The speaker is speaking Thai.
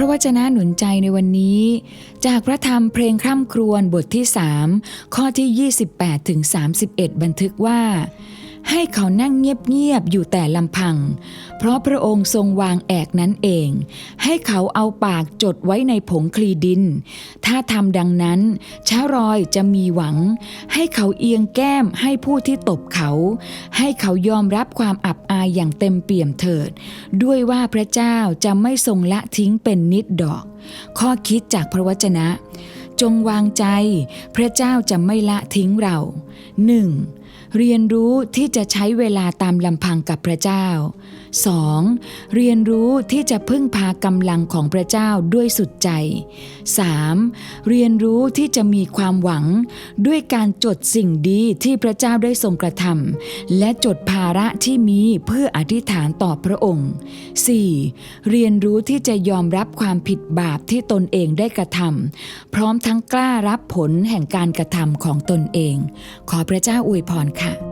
ระวจนะหนุนใจในวันนี้ จากพระธรรมเพลงคร่ำครวญบทที่ 3 ข้อที่ 28ถึง31 บันทึกว่า ให้เขานั่งเงียบๆอยู่แต่ลำพัง เพราะพระองค์ทรงวางแอกนั้นเอง ให้เขาเอาปากจดไว้ในผงคลีดิน ถ้าทำดังนั้นช้ารอยจะมีหวัง ให้เขาเอียงแก้มให้ผู้ที่ตบเขา ให้เขายอมรับความอับอายอย่างเต็มเปี่ยมเถิด ด้วยว่าพระเจ้าจะไม่ทรงละทิ้งเป็นนิดดอก ข้อคิดจากพระวจนะ จงวางใจ พระเจ้าจะไม่ละทิ้งเรา 1. เรียนรู้ที่จะใช้เวลาตามลำพังกับพระเจ้า 2. เรียนรู้ที่จะพึ่งพากำลังของพระเจ้าด้วยสุดใจ 3. เรียนรู้ที่จะมีความหวัง ด้วยการจดสิ่งดีที่พระเจ้าได้ทรงกระทำและจดภาระที่มีเพื่ออธิษฐานต่อพระองค์ 4. เรียนรู้ที่จะยอมรับความผิดบาปที่ตนเองได้กระทำพร้อมทั้งกล้ารับผลแห่งการกระทำของตนเอง ขอพระเจ้าอวยพรค่ะ